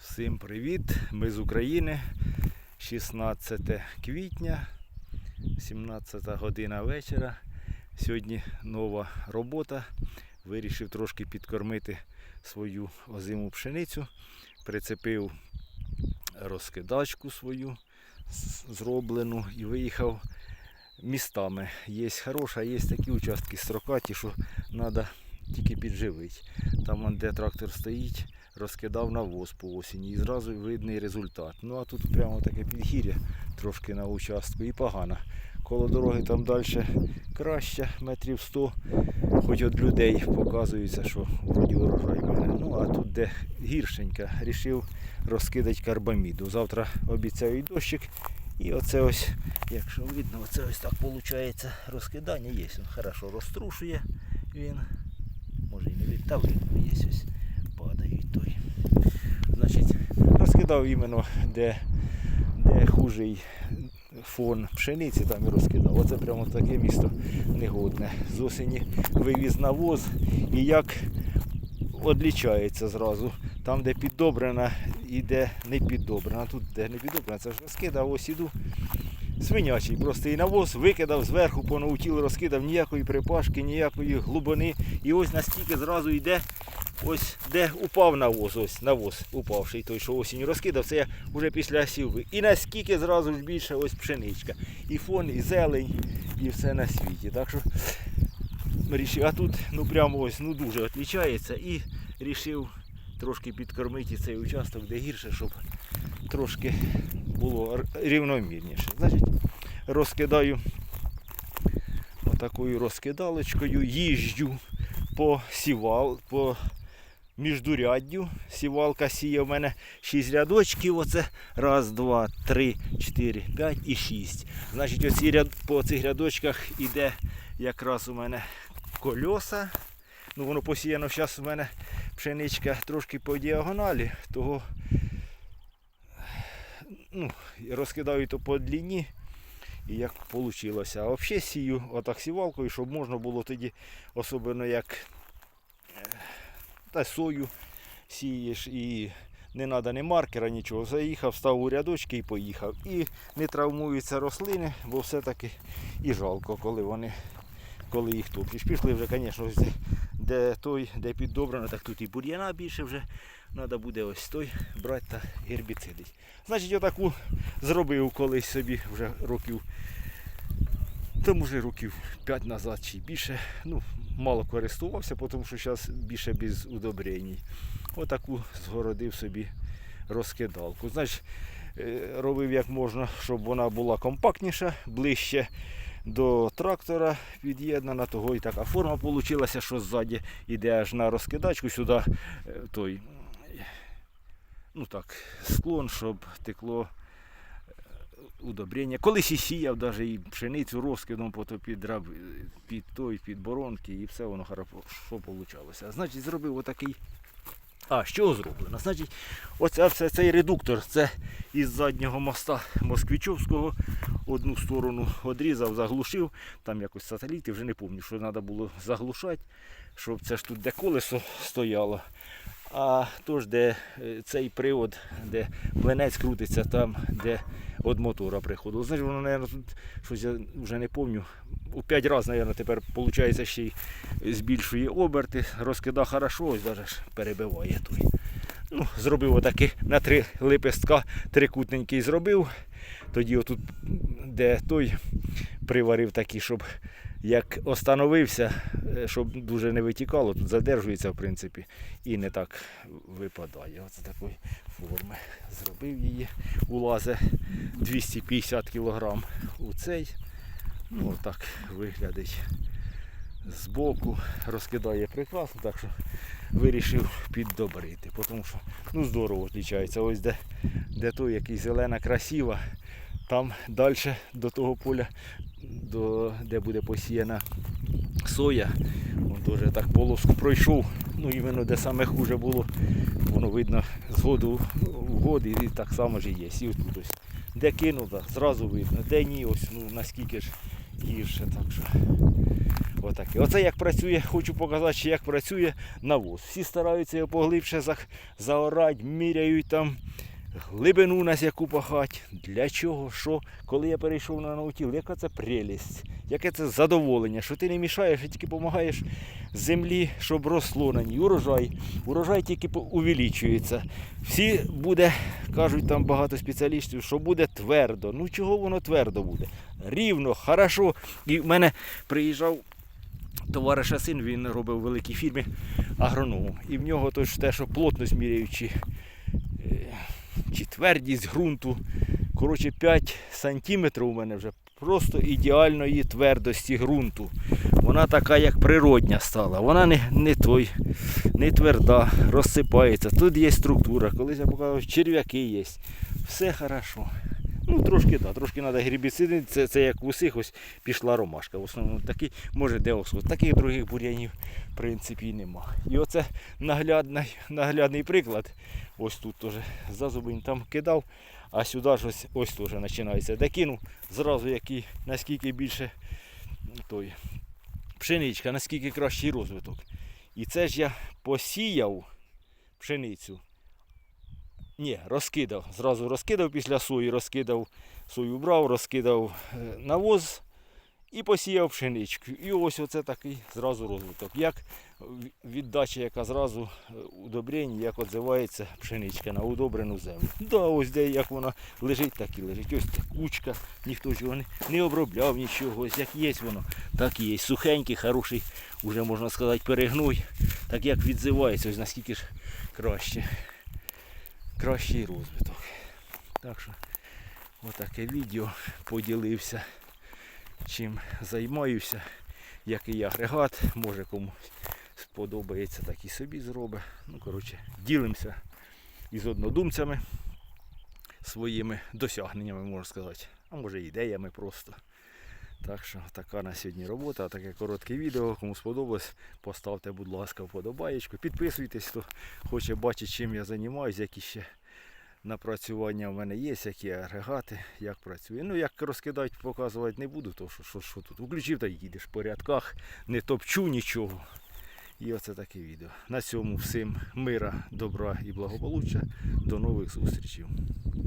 Всім привіт! Ми з України. 16 квітня, 17 година вечора. Сьогодні нова робота. Вирішив трошки підкормити свою озиму пшеницю. Прицепив розкидачку свою зроблену і виїхав містами. Є хороша, є такі участки строкаті, що треба тільки підживити. Там, де трактор стоїть, розкидав навоз по осені і зразу видний результат. Ну а тут прямо таке підгір'я трошки на участку і погано. Коло дороги там далі краще, метрів 100. Хоч від людей показується, що вроді урожай мене. Ну а тут де гіршенька, рішив розкидати карбаміду. Завтра обіцяю дощик. І оце ось, якщо видно, оце ось так виходить розкидання. Є, він хорошо розтрушує він. Може і не видно, та видно, є ось падають той. Значить, розкидав іменно де, де хужий фон пшениці, там і розкидав. Оце прямо таке місто негодне. З осені вивіз навоз і як відлічається зразу. Там, де піддобрена і де не піддобрена. Тут де не піддобрена, це ж розкидав, ось іду. Свинячий, просто і навоз викидав зверху, понаутіл розкидав, ніякої припашки, ніякої глибини. І ось наскільки зразу йде, ось де упав навоз, ось навоз упавший, той, що осінь розкидав, це я вже після сівби. І наскільки зразу ж більше ось пшеничка. І фон, і зелень, і все на світі. Так що рішив, а тут ну прямо ось ну дуже відлічається і рішив трошки підкормити цей участок, де гірше, щоб трошки було рівномірніше. Значить, розкидаю отакою розкидалочкою, їжджу по сівал, по міждуряддю. Сівалка сіє в мене 6 рядочків. Оце раз, два, три, чотири, п'ять і шість. Значить, оці ряд, по цих рядочках іде якраз у мене кольоса. Ну, воно посіяно зараз у мене пшеничка трошки по діагоналі, того ну, розкидаю то по длині і як вийшло. А взагалі сію отак сівалкою, щоб можна було тоді, особливо як та сою сієш і не треба ні маркера, нічого. Заїхав, став у рядочки і поїхав. І не травмуються рослини, бо все-таки і жалко, коли вони коли їх топчеш. Пішли вже, звісно, де, той, де піддобрано, так тут і бур'яна більше вже. Треба буде ось той брати та гербіцидить. Значить, отаку зробив колись собі вже років. Тому вже років 5 назад чи більше. Ну, мало користувався, тому що зараз більше без удобрень. Отаку згородив собі розкидалку. Значить, е, робив як можна, щоб вона була компактніша, ближче до трактора під'єднана, того і така форма вийшла, що ззаді йде аж на розкидачку сюди е, той, ну так, склон, щоб текло удобрення. Колись і сіяв навіть і пшеницю розкидом під, раб, під той, під боронки, і все воно хорошо вийшло. Значить, зробив отакий. А, чого зроблено? Значить, оце все цей редуктор, це із заднього моста Москвичовського одну сторону відрізав, заглушив, там якось сателіти, вже не пам'ятаю, що треба було заглушати, щоб це ж тут де колесо стояло. А тож, де е, цей привод, де млинець крутиться, там, де від мотора приходило. Значить, воно, мабуть, тут щось я вже не пам'ятаю. У 5 разів, мабуть, тепер виходить ще й збільшує оберти, розкида хорошо, ось навіть перебиває той. Ну, зробив отакий на три лепестка трикутненький зробив. Тоді отут, де той приварив такий, щоб як остановився, е, щоб дуже не витікало, тут задержується в принципі і не так випадає. Оце такої форми. Зробив її, улазе 250 кг у цей. Ну, так виглядить збоку, розкидає прекрасно, так що вирішив піддобрити. Тому що ну, здорово відлічається. Ось де, де той, який зелена красива, там далі до того поля, до, де буде посіяна соя. Он дуже так полоску пройшов. Ну іменно де саме хуже було, воно видно згоду в год і так само ж і є. І отут ось. Де кинув, зразу видно, де ні, ось ну наскільки ж гірше. Так що Отаке. Оце як працює, хочу показати, ще як працює навоз. Всі стараються його поглибше заорати, міряють там глибину у нас яку пахать. Для чого? Що? Коли я перейшов на наутіл, яка це прелість, яке це задоволення, що ти не мішаєш, а тільки допомагаєш землі, щоб росло на ній. Урожай. Урожай тільки увеличується. Всі буде, кажуть там багато спеціалістів, що буде твердо. Ну чого воно твердо буде? Рівно, хорошо. І в мене приїжджав товариша син, він робив в великій фірмі агрономом. І в нього то ж те, що плотність міряючи, е, чи твердість ґрунту. Коротше, 5 сантиметрів у мене вже просто ідеальної твердості ґрунту. Вона така, як природня стала. Вона не, не той, не тверда, розсипається. Тут є структура. Колись я показував, черв'яки є. Все хорошо. Ну, трошки, так, трошки треба гербіциди. Це, це як в усіх ось пішла ромашка. В основному такий, може де деосход. Таких других бур'янів, в принципі, нема. І оце наглядний, наглядний приклад. Ось тут теж зазубень там кидав, а сюди ж ось, ось теж починається. Докинув зразу який, наскільки більше той, пшеничка, наскільки кращий розвиток. І це ж я посіяв пшеницю. Ні, розкидав. Зразу розкидав після сої, розкидав сою брав, розкидав е, навоз і посіяв пшеничку. І ось оце такий зразу розвиток. Як віддача, яка зразу е, удобрень, як відзивається пшеничка на удобрену землю. Да, ось де як вона лежить, так і лежить. Ось кучка, ніхто його не, не обробляв нічого. Ось як є воно, так і є. Сухенький, хороший, уже можна сказати, перегнуй. Так як відзивається, ось наскільки ж краще. Кращий розвиток. Так що отаке відео поділився, чим займаюся, який агрегат, може комусь сподобається, так і собі зробить. Ну, коротше, ділимося із однодумцями своїми досягненнями, можна сказати. А може ідеями просто. Так що така на сьогодні робота, таке коротке відео. Кому сподобалось, поставте, будь ласка, вподобаєчку. Підписуйтесь, хто хоче бачити, чим я займаюся, які ще напрацювання в мене є, які агрегати, як працює. Ну, як розкидати, показувати не буду, то що, що, що тут. Включив та їдеш по рядках, не топчу нічого. І оце таке відео. На цьому всім мира, добра і благополуччя. До нових зустрічей.